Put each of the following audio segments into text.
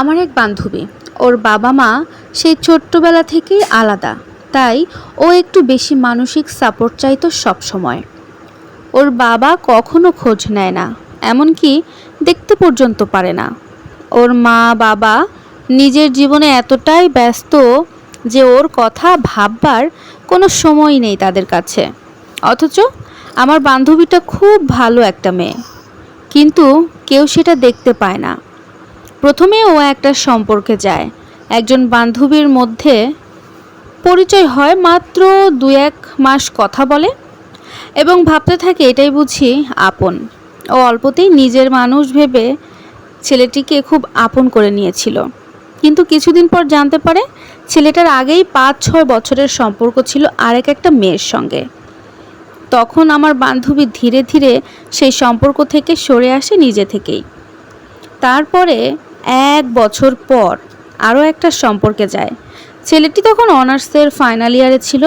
আমার এক বান্ধবী। ওর বাবা মা সেই ছোট্টবেলা থেকেই আলাদা। তাই ও একটু বেশি মানসিক সাপোর্ট চাইতো সবসময়। ওর বাবা কখনো খোঁজ নেয় না, এমনকি দেখতে পর্যন্ত পারে না। ওর মা বাবা নিজের জীবনে এতটাই ব্যস্ত যে ওর কথা ভাববার কোনো সময় নেই তাদের কাছে। অথচ আমার বান্ধবীটা খুব ভালো একটা মেয়ে। কিন্তু কেউ সেটা দেখতে পায় না। প্রথমে ও একটা সম্পর্কে যায়। একজন বান্ধবীর মধ্যে পরিচয় হয় মাত্র দু এক মাস কথা বলে এবং ভাবতে থাকে, এটাই বুঝি আপন। ও অল্পতেই নিজের মানুষ ভেবে ছেলেটিকে খুব আপন করে নিয়েছিল। কিন্তু কিছুদিন পর জানতে পারে, ছেলেটার আগেই পাঁচ ছয় বছরের সম্পর্ক ছিল আরেক একটা মেয়ের সঙ্গে। তখন আমার বান্ধবী ধীরে ধীরে সেই সম্পর্ক থেকে সরে আসে নিজে থেকেই। তারপরে এক বছর পর আরও একটা সম্পর্কে যায়। ছেলেটি তখন অনার্সের ফাইনাল ইয়ারে ছিল,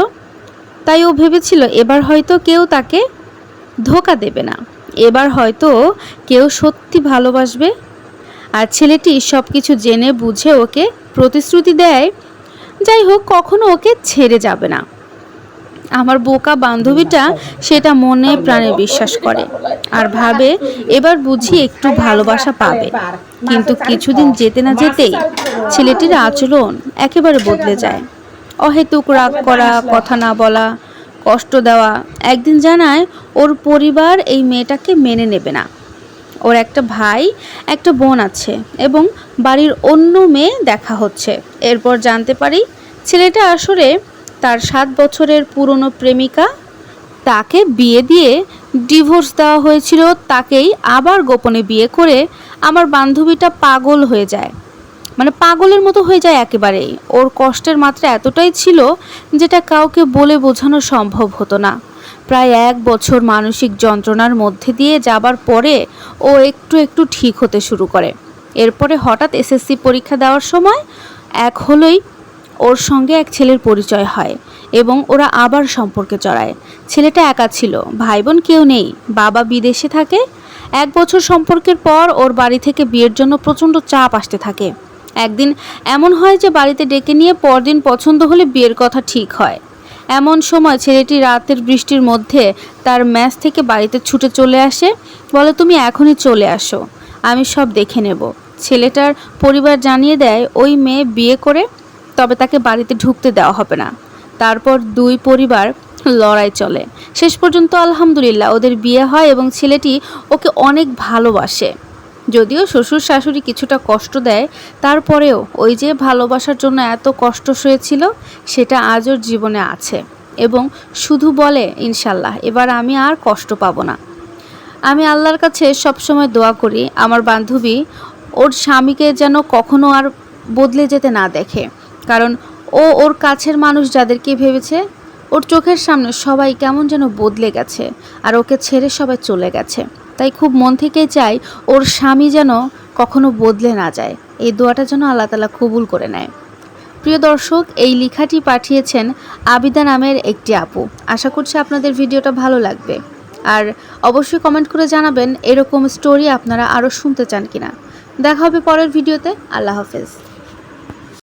তাই ও ভেবেছিল এবার হয়তো কেউ তাকে ধোকা দেবে না। এবার হয়তো কেউ সত্যি ভালোবাসবে। আর ছেলেটি সব কিছু জেনে বুঝে ওকে প্রতিশ্রুতি দেয়, যাই হোক কখনো ওকে ছেড়ে যাবে না। আমার বোকা বান্ধবীটা সেটা মনে প্রাণে বিশ্বাস করে আর ভাবে এবার বুঝি একটু ভালোবাসা পাবে। কিন্তু কিছুদিন যেতে না যেতেই ছেলেটির আচরণ একেবারে বদলে যায়। অহেতুক রাগ করা, কথা না বলা, কষ্ট দেওয়া একদিন জানায় ওর পরিবার এই মেয়েটাকে মেনে নেবে না। ওর একটা ভাই, একটা বোন আছে এবং বাড়ির অন্য মেয়ে দেখা হচ্ছে। এরপর জানতে পারি ছেলেটা আসলে তার সাত বছরের পুরনো প্রেমিকা। তাকে বিয়ে দিয়ে ডিভোর্স দেওয়া হয়েছিল, তাকেই আবার গোপনে বিয়ে করে আমার বান্ধবীটা পাগল হয়ে যায়। মানে পাগলের মতো হয়ে যায় একেবারেই। ওর কষ্টের মাত্রা এতটাই ছিল যেটা কাউকে বলে বোঝানো সম্ভব হতো না। প্রায় এক বছর মানসিক যন্ত্রণার মধ্যে দিয়ে যাবার পরে ও একটু একটু ঠিক হতে শুরু করে। এরপরে হঠাৎ এসএসসি পরীক্ষা দেওয়ার সময় এক হলোই ওর সঙ্গে এক ছেলের পরিচয় হয় এবং ওরা আবার সম্পর্কে চড়ায়। ছেলেটা একা ছিল ভাই বোন কেউ নেই, বাবা বিদেশে থাকে। এক বছর সম্পর্কের পর ওর বাড়ি থেকে বিয়ের জন্য প্রচণ্ড চাপ আসতে থাকে। একদিন এমন হয় যে বাড়িতে ডেকে নিয়ে পরদিন পছন্দ হলে বিয়ের কথা ঠিক হয়। এমন সময় ছেলেটি রাতের বৃষ্টির মধ্যে তার ম্যাচ থেকে বাড়িতে ছুটে চলে আসে, বলে, তুমি এখনই চলে আসো, আমি সব দেখে নেব। ছেলেটার পরিবার জানিয়ে দেয়, ওই মেয়ে বিয়ে করে তবে তাকে বাড়িতে ঢুকতে দেওয়া হবে না। তারপর দুই পরিবার লড়াই চলে। শেষ পর্যন্ত আলহামদুলিল্লাহ ওদের বিয়ে হয় এবং ছেলেটি ওকে অনেক ভালোবাসে। যদিও শ্বশুর শাশুড়ি কিছুটা কষ্ট দেয়, তারপরেও ওই যে ভালোবাসার জন্য এত কষ্ট সয়েছিল, সেটা আজ ওর জীবনে আছে এবং শুধু বলে, ইনশাল্লাহ, এবার আমি আর কষ্ট পাবো না। আমি আল্লাহর কাছে সবসময় দোয়া করি, আমার বান্ধবী ওর স্বামীকে যেন কখনো আর বদলে যেতে না দেখে। কারণ ও ওর কাছের মানুষ যাদেরকে ভেবেছে, ওর চোখের সামনে সবাই কেমন যেন বদলে গেছে আর ওকে ছেড়ে সবাই চলে গেছে। তাই খুব মন থেকেই চাই ওর স্বামী যেন কখনো বদলে না যায়। এই দোয়াটা যেন আল্লাহ তালা কবুল করে নেয়। প্রিয় দর্শক, এই লেখাটি পাঠিয়েছেন আবিদা নামের একটি আপু। আশা করছি আপনাদের ভিডিওটা ভালো লাগবে। আর অবশ্যই কমেন্ট করে জানাবেন এরকম স্টোরি আপনারা আরও শুনতে চান কিনা। দেখা হবে পরের ভিডিওতে। আল্লাহ হাফেজ।